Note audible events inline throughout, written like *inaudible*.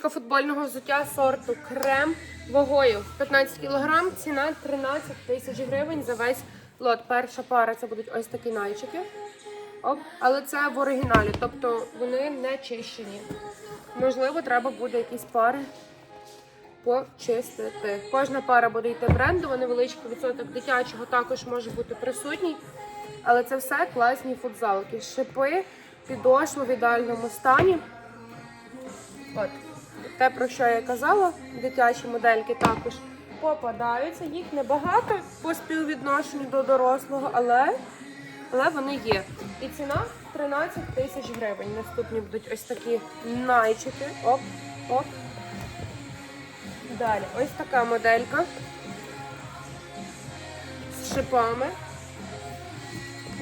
Футбольного взуття сорту крем вагою 15 кг, ціна 13 тисяч гривень за весь лот. Перша пара це будуть ось такі найчики. Оп. Але це в оригіналі, тобто вони не чищені. Можливо, треба буде якісь пари почистити. Кожна пара буде йти брендово, невеличкий відсоток дитячого також може бути присутній. Але це все класні футзалки. Шипи, підошва в ідеальному стані. От. Те, про що я казала, дитячі модельки також попадаються. Їх небагато по співвідношенню до дорослого, але, але вони є. І ціна 13 тисяч гривень. Наступні будуть ось такі найчики. Оп, оп. Далі, ось така моделька з шипами.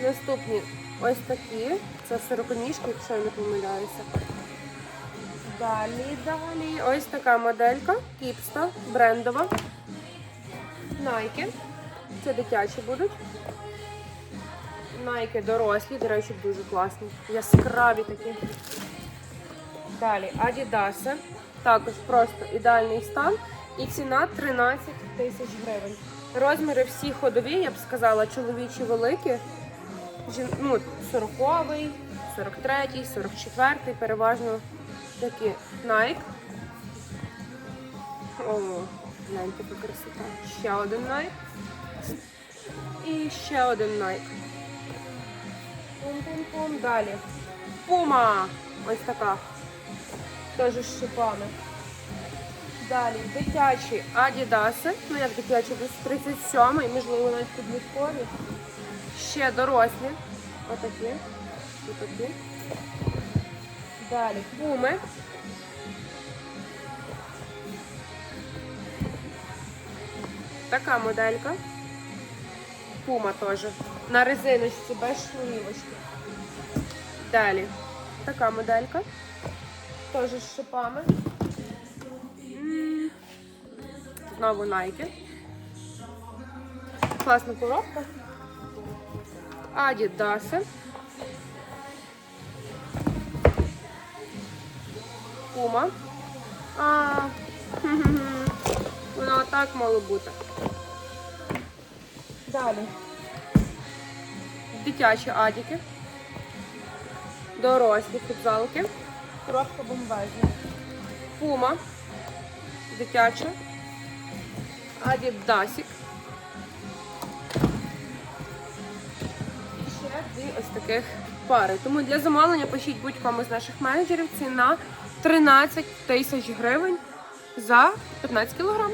Наступні ось такі. Це сороконіжки, якщо я не помиляюся. Далі, далі. Ось така моделька. Кіпста, брендова. Найки. Це дитячі будуть. Найки дорослі, до речі, дуже класні. Яскраві такі. Далі Адідаси. Також просто ідеальний стан. І ціна 13 тисяч гривень. Розміри всі ходові, я б сказала, чоловічі великі. Ну, 40-й, 43-й, 44-й, переважно такі Nike. О, гляньте, яка красота. Ще один Nike. І ще один Nike. Пум-пум-пум. Далі. Puma. Ось така. Теж з шипами. Далі дитячі Адідаси. Ну як дитячі, десь 37-й, можливо, навіть підліткові. Ще дорослі. Отакі. Отакі. Далі пуми. Така моделька. Пума теж. На резиночці без шнурівочки. Далі. Така моделька. Теж з шипами. Знову найки. Класна коробка. Адідаси. Пума. А, *laughs* воно так мало бути. Далі. Дитячі адіки. Дорослі футзалки. Коробка бомбезна. Пума. Дитяча. Адідасік. І дві ось таких пари. Тому для замовлення пишіть будь-кому з наших менеджерів ціна 13 тисяч гривень за 15 кілограм.